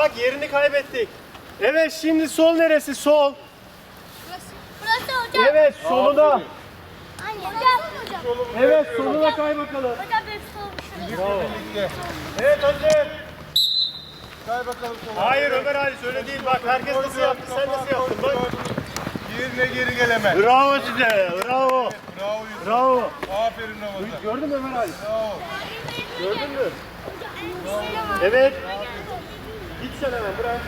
Bak yerini kaybettik. Evet şimdi sol neresi? Sol. Burası hocam. Evet soluna. Aynen. Hocam. hocam. Evet soluna kay bakalım. Hocam benim solum. Evet hazır. Kay bakalım sola. Hayır Ömer Ali öyle değil. Bak herkes nasıl yaptı. Sen nasıl yaptın? Bak. Yerine geri geleme. Bravo size. Bravo. Bravo Yusuf. Bravo. Aferin Ramazan. Gördün mü Ömer Ali? Bravo. Gördün mü? Evet. Git sen hemen bırak.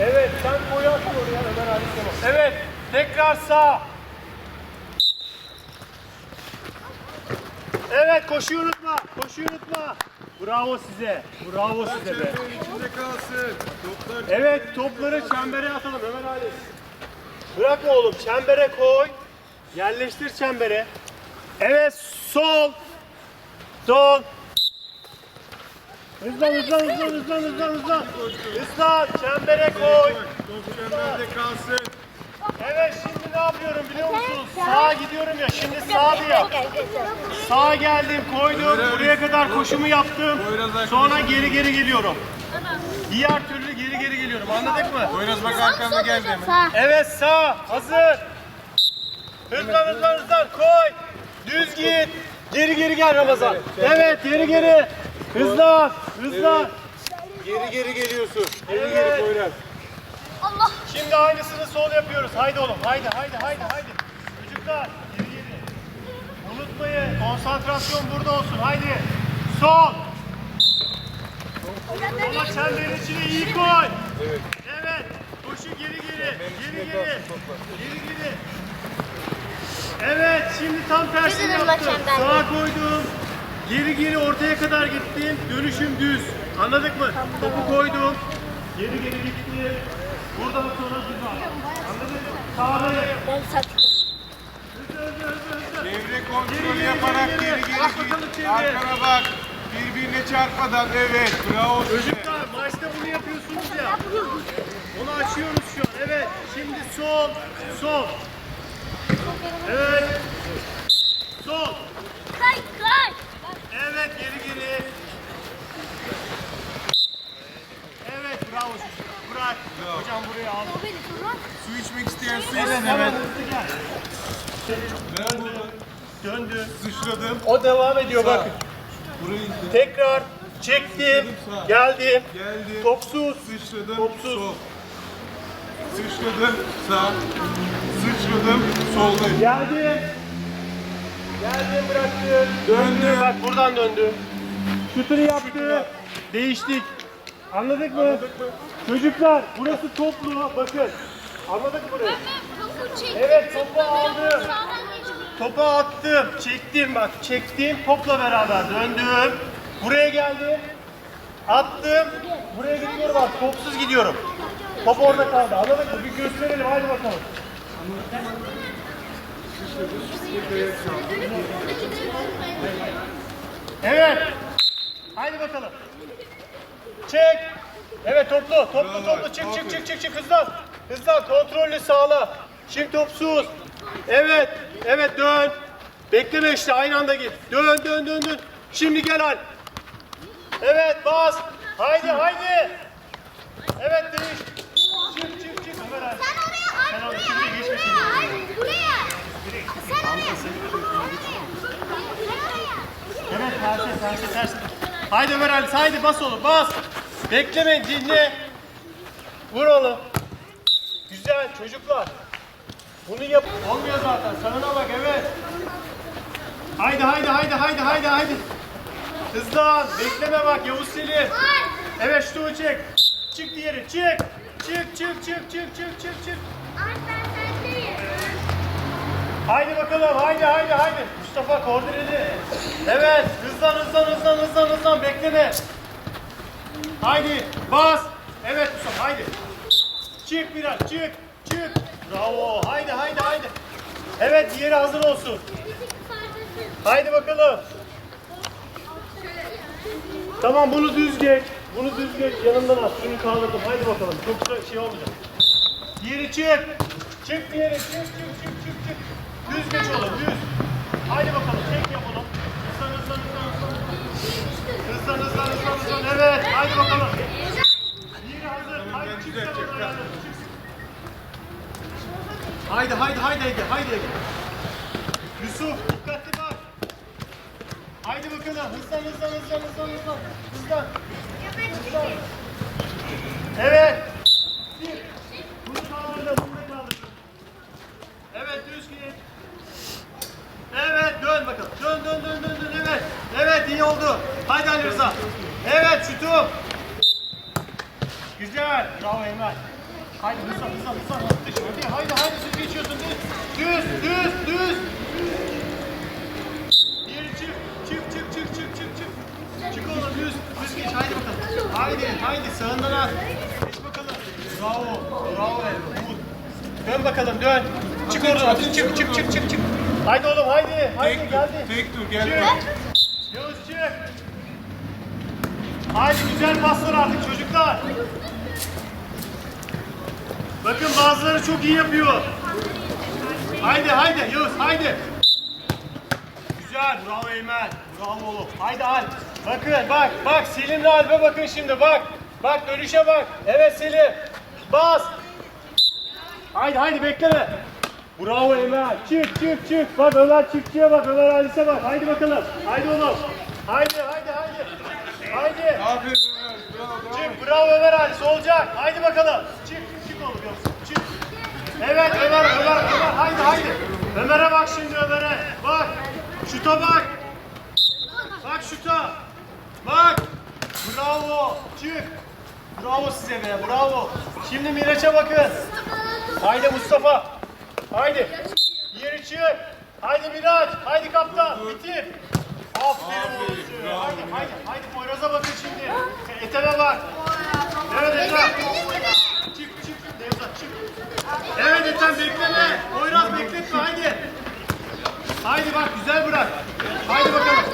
Evet sen boyu atma oraya Ömer Ali tamam. Evet. Tekrar sağ. Evet koşuyu unutma. Koşuyu unutma. Bravo size. Bravo size be. İçinde kalsın. Toplar Evet topları çembere atalım Ömer Ali. Bırakma oğlum çembere koy. Yerleştir çembere. Evet sol. Sol. Hızlan hızlan hızlan hızlan hızlan hızlan. Hızlan çembere koy. Top çemberde kalsın. Evet şimdi ne yapıyorum biliyor musunuz? Sağa gidiyorum ya şimdi sağa bir yap. Sağa geldim koydum buraya kadar koşumu yaptım. Sonra geri geri geliyorum. Diğer türlü geri geri geliyorum anladık mı? Poyraz bak arkanda geldi hemen. Evet sağ hazır. Hızlan hızlan hızlan koy. Düz git. Geri geri gel Ramazan. Evet geri geri. Hızlan hızlan. Geri geri geliyorsun. Geri geri Poyraz. Allah. Şimdi aynısını sol yapıyoruz. Haydi oğlum haydi haydi haydi haydi. Çocuklar geri geri. Unutmayın konsantrasyon burada olsun haydi. Sol. Ama çemberin içine iyi koy. Evet. Evet. Koşu geri geri. Geri geri. Geri geri. Evet şimdi tam tersini Güzelim yaptım. Sağa koydum. Geri geri ortaya kadar gittim. Dönüşüm düz. Anladık mı? Topu koydum. Geri geri gittim. Buradan sonra düz al. Anladın mı? Sağda yap. Ben hızlı. Çevre kontrolü yaparak geri geri Bak bakalım git. çevre. Arkana bak. Birbirine çarpmadan evet. Bravo size. Çocuklar maçta bunu yapıyorsunuz ya. Onu açıyoruz şu an. Evet. Şimdi sol. Sol. Evet. Sol. Kay kay. Evet geri geri. Evet bravo çocuk. Bırak. Hocam buraya al. Su içmek isteyen su Evet içsin. burada Döndü. sıçradım. O devam ediyor bakın. Burayı. Tekrar çektim. Geldim. Geldim. Topsuz. Sıçradım. Topsuz. Sol. Sıçradım. Sağ. Sıçradım. Soldayım. Geldim. Geldim bıraktım. Döndü. Bak buradan döndü. Şutunu yaptı. Değiştik. Anladık mı? Çocuklar burası toplu. Bakın. Anladık mı burayı? Evet topu aldım. Topu attım. Çektim bak. Çektim. Topla beraber döndüm. Buraya geldim. Attım. Buraya gidiyorum bak. Topsuz gidiyorum. Top orada kaldı. Anladık mı? Bir gösterelim. Hadi bakalım. Evet. Haydi bakalım. Çek. Evet toplu. Toplu toplu. Çık çık çık çık çık hızlan. Hızlan. Kontrollü sağla. Şimdi topsuz. Evet. Evet dön. Bekleme işte aynı anda git. Dön dön dön dön. Şimdi gel al. Evet bas. Haydi haydi. Evet değiş. Evet tersi tersi tersi. Haydi Ömer Ali haydi bas oğlum bas. Beklemeyin dinle. Vur oğlum. Güzel çocuklar. Bunu yap. Olmuyor zaten. Sanına bak evet. Haydi haydi haydi haydi haydi haydi. Hızlan. Bekleme bak Yavuz Selim. Evet şutu çek. Çık diğeri çık. Çık çık çık çık çık çık çık. Haydi bakalım haydi haydi haydi. Mustafa koordineli. Evet hızlan hızlan hızlan hızlan hızlan bekleme. Haydi bas. Evet Mustafa haydi. Çık biraz çık çık. Bravo haydi haydi haydi. Evet diğeri hazır olsun. Haydi bakalım. Tamam bunu düz geç. Bunu düz geç yanından at. Şunu kaldırdım. Haydi bakalım. Çok şey olmayacak. Geri çık. Çık geri. Çık çık çık çık çık. Düz geç oğlum düz. Haydi bakalım tek yap oğlum. Hızlan hızlan hızlan hızlan. Hızlan hızlan hızlan hızlan. Evet haydi bakalım. Yeri hazır. Haydi çık sen oradan yardım. Haydi haydi haydi Ege haydi Ege. Yusuf dikkatli bak. Haydi bakalım hızlan hızlan hızlan hızlan hızlan. Hızlan. Hızlan. Evet. Rıza. Evet şutum. Güzel. Bravo Emel. Haydi hızlan hızlan hızlan. Hadi haydi haydi siz geçiyorsun. Düz düz düz düz. Geri çık. Çık çık çık çık çık çık. Çık oğlum düz. Düz geç haydi bakalım. Haydi haydi sağından al. Geç bakalım. Bravo. Bravo Emel. Dön bakalım dön. Çık oradan. Çık çık çık çık çık. çık. Haydi oğlum haydi. Haydi Tek geldi. dur. Tek dur. Gel. Çık. Yavuz çık. Haydi güzel paslar artık çocuklar. Bakın bazıları çok iyi yapıyor. Haydi haydi Yavuz haydi. Güzel bravo Eymen. Bravo oğlum. Haydi Alp. Bakın bak bak Selim'le Alp'e bakın şimdi bak. Bak dönüşe bak. Evet Selim. Bas. Haydi haydi bekleme. Bravo Eymen. Çık çık çık. Bak Ömer çiftçiye bak. Ömer Halis'e bak. Haydi bakalım. Haydi oğlum. Haydi haydi. Haydi. Aferin. Çık bravo Ömer Halis olacak. Haydi bakalım. Çık çık oğlum yoksa. Çık. Evet Ömer Ömer Ömer haydi haydi. Ömer'e bak şimdi Ömer'e. Bak. Şuta bak. Bak şuta. Bak. Bravo. Çık. Bravo size be. Bravo. Şimdi Miraç'a bakın. Haydi Mustafa. Haydi. Yeri çık. Haydi Miraç. Haydi kaptan. Bitir. Aferin oğlum size. Haydi haydi. Haydi Poyraz'a bakın şimdi. Eteme bak. Evet Ethem. Çık çık. Nevzat çık. Evet Ethem bekleme. Poyraz bekletme haydi. Haydi bak güzel bırak. Haydi bakalım.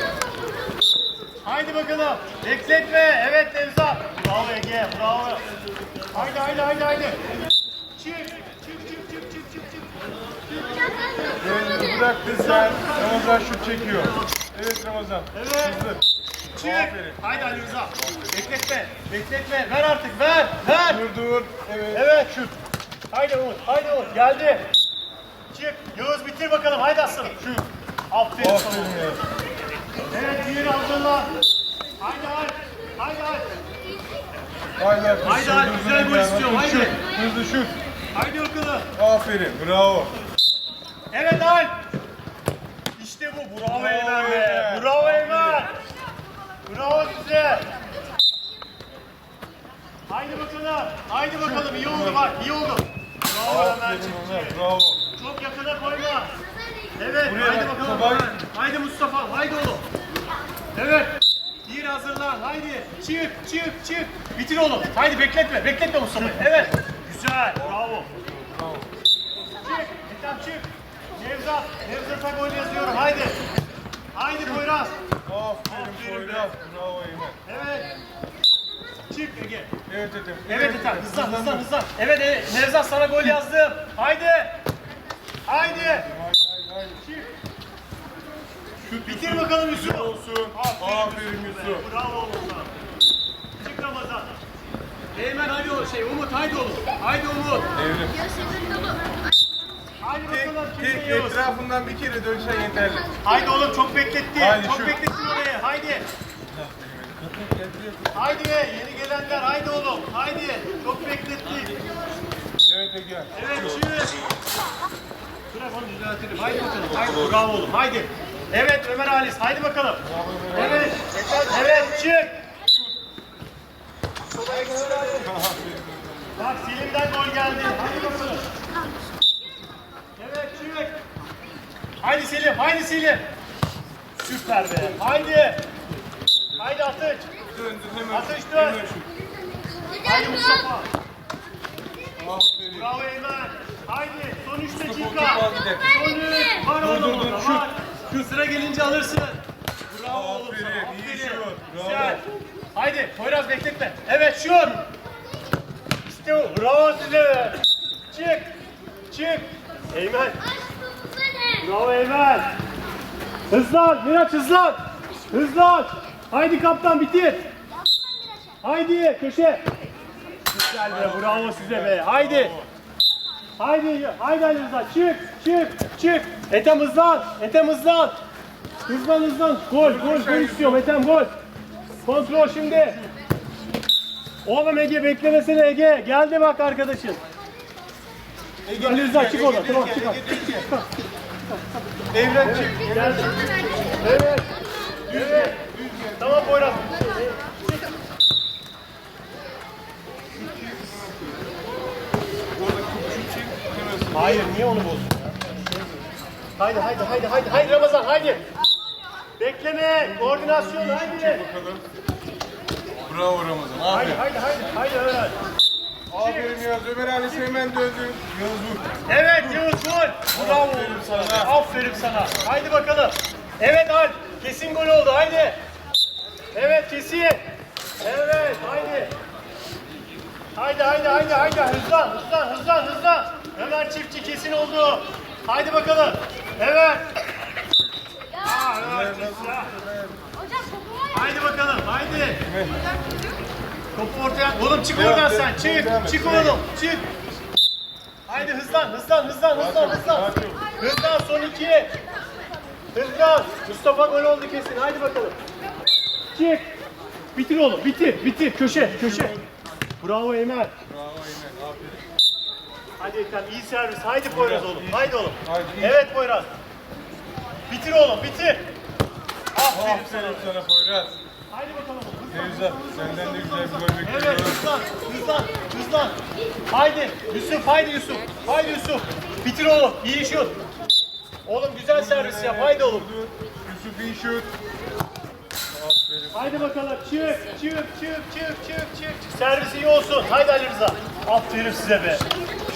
Haydi bakalım. Bekletme. Evet Nevzat. Bravo Ege. Bravo. Haydi haydi haydi haydi. Çık. Çık çık çık çık çık çık. Evet, bıraktın sen. Ramazan şut çekiyor. Evet Ramazan. Evet. Çık. Haydi Ali Rıza. Bekletme. Bekletme. Ver artık ver. Ver. Dur dur. Evet. Evet şut. Haydi Umut. Haydi Umut. Geldi. Çık. Yağız bitir bakalım. Haydi aslanım. Şut. Aferin sana. Aferin ya. Evet diğeri hazırlan. Haydi Alp. Haydi Alp. Haydi Alp. Haydi Alp, güzel gol istiyorum, haydi. Hızlı şut. Haydi bakalım. Aferin. Bravo. Evet Alp. Bravo Eymen be. Bravo Eymen. Bravo size. Haydi bakalım. Haydi bakalım. İyi oldu bak. iyi oldu. Bravo Eymen Aferin çıktı. Ömer. Bravo. Çok yakına koyma. Evet, Buraya haydi bak, bakalım. Tobay. Ömer. Haydi Mustafa, haydi oğlum. Evet. Bir hazırlan, haydi. Çık, çık, çık. Bitir oğlum. Haydi bekletme, bekletme Mustafa. Evet. Güzel, bravo. Çık, Ethem çık. Nevzat, Nevzat'a gol yazıyorum, haydi. Haydi Poyraz. Aferin be. Poyraz. Bravo Eymen. Evet. Çık Ege. Evet Ethem. Evet Ethem, hızlan, hızlan, hızlan. Evet, evet, Nevzat sana gol yazdım. Haydi. Haydi. Haydi haydi haydi. Çık. Şut Bitir bakalım Yusuf. olsun. Aferin Yusuf. Bravo oğlum sana. Çık Ramazan. Eymen hadi oğlum şey Umut haydi oğlum. Haydi Umut. Evrim. Haydi Tek, etrafından bir kere dönsen yeterli. Haydi oğlum çok bekletti. Haydi çok şu. beklettin orayı. Haydi. Haydi yeni gelenler haydi oğlum. Haydi. Çok beklettik. Evet Ege. Evet şimdi. Bırak onu düzeltelim. Haydi bakalım. Haydi bravo oğlum. Haydi. Evet Ömer Halis. Haydi bakalım. Evet. Evet çık. Bak Selim'den gol geldi. Haydi bakalım. Evet çık. Haydi Selim. Haydi Selim. Süper be. Haydi. Haydi Atış. Döndün hemen. Atış dön. Hemen şut. Haydi Mustafa. Aferin. Bravo Eymen. Haydi. Son 3 dakika. Son 3. Var Dur, dur, dur, şut. var. Şu sıra gelince alırsın. Bravo oğlum Aferin, sana. iyi Aferin. şut, bravo. Güzel. Haydi Poyraz bekletme. Evet şut. İşte bu. Bravo size. Çık. Çık. Eymen. Bravo Eymen. Hızlan. Miraç hızlan. Hızlan. Haydi kaptan bitir. Haydi köşe. Güzel be bravo size be. Haydi. Haydi, haydi Ali Rıza. Çık, çık, çık. Ethem hızlan, Ethem hızlan. Hızlan, hızlan. Gol, gol, gol istiyorum Ethem, gol. Kontrol şimdi. Oğlum Ege beklemesene Ege. Geldi bak arkadaşın. Ali Rıza çık oradan. Tamam çık. oradan. Evren çık. Geldi. Evet. Evet. Tamam. Kırıyorsun. Hayır niye onu bozdun ya? Haydi haydi haydi haydi haydi Ramazan haydi. Bekleme, koordinasyon haydi. Bravo Ramazan. Haydi haydi haydi haydi öğren. Aferin Yağız. Ömer Ali Seymen döndü. Yağız vur. Evet Yavuz gol. Bravo oğlum sana. Aferin sana. Haydi bakalım. Evet Alp. Kesin gol oldu haydi. Evet kesin. Evet haydi. Haydi haydi haydi haydi hızlan hızlan hızlan hızlan. Ömer çiftçi kesin oldu. Haydi bakalım. Evet. Aa, evet, ya. Hocam topu var ya. Haydi bakalım, haydi. Topu ortaya. Oğlum çık oradan sen, çık. Çık oğlum, çık. Haydi hızlan, hızlan, hızlan, hızlan, hızlan. Hızlan son iki. Hızlan. Mustafa gol oldu kesin. Haydi bakalım. Çık. Bitir oğlum, bitir, bitir. Köşe, köşe. Bravo Emel. Bravo Eymen. Aferin. Hadi Ethem, iyi servis. Haydi Poyraz oğlum, haydi oğlum. Haydi, iyi. Evet Poyraz. Bitir oğlum, bitir. Aferin sana. Aferin sana Poyraz. Haydi bakalım. Nevzat senden de güzel bir gol Evet bekliyoruz. hızlan, hızlan, hızlan. Haydi Yusuf, haydi Yusuf. Haydi Yusuf. Bitir oğlum, iyi şut. Oğlum güzel servis yap, haydi oğlum. Yusuf iyi şut. Haydi bakalım, çık, çık, çık, çık, çık, çık. Servis iyi olsun. Haydi Ali Rıza. Aferin size be.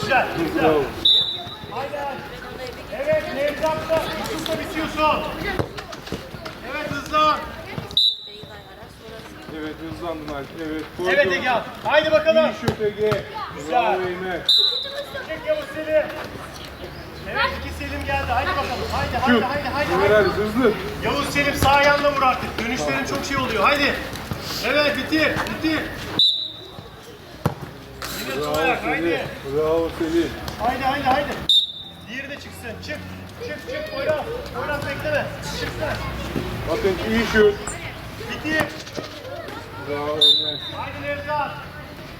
Güzel, güzel. Haydi. Evet, Nevzat'la Yusuf'la bitiyorsun. Evet, hızlan. Evet hızlandın Alp. Evet. koy, Evet. Ege. Haydi bakalım. İyi şut Ege. Güzel. Bravo Eymen. Çık Yavuz Selim. Evet, iki Selim geldi. Haydi bakalım. Haydi, haydi, Şut. haydi, haydi. Ömer haydi. Hızlı. Yavuz Selim sağ ayağınla vur artık. Dönüşlerin çok şey oluyor. Haydi. Evet bitir. Bitir. Yine sol ayak. Haydi. Bravo Selim. Haydi haydi haydi. Diğeri de çıksın. Çık. Çık çık. Poyraz. Poyraz bekleme. Çık sen. Bakın iyi şut. Bravo Eymen. Haydi Nevzat.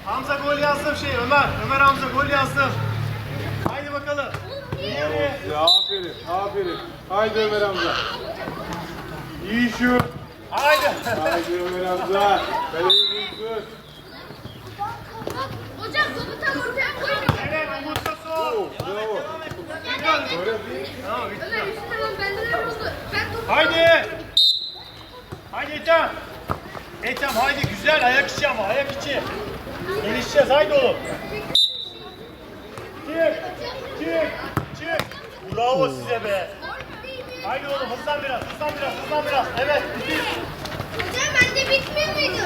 Hamza gol yazdım şey. Ömer. Ömer Hamza gol yazdım. Haydi bakalım. Diğeri. Ya aferin. Aferin. Haydi Ömer Hamza. İyi şut. Haydi. Haydi Ömer Hamza. Kaleyi vursun. Hocam topu tam ortaya koyun. Evet Umut da sol. Bravo. Öyle değil. Tamam bitti. Ömer üstü tamam bende de oldu. Ben topu Haydi. Haydi Ethem. Ethem haydi güzel ayak içi ama ayak içi. Gelişeceğiz haydi oğlum. Çık. Çık. Çık. Bravo size be. Haydi oğlum hızlan biraz hızlan biraz hızlan biraz. Evet bitir. Hocam bende bitmiyor muydu?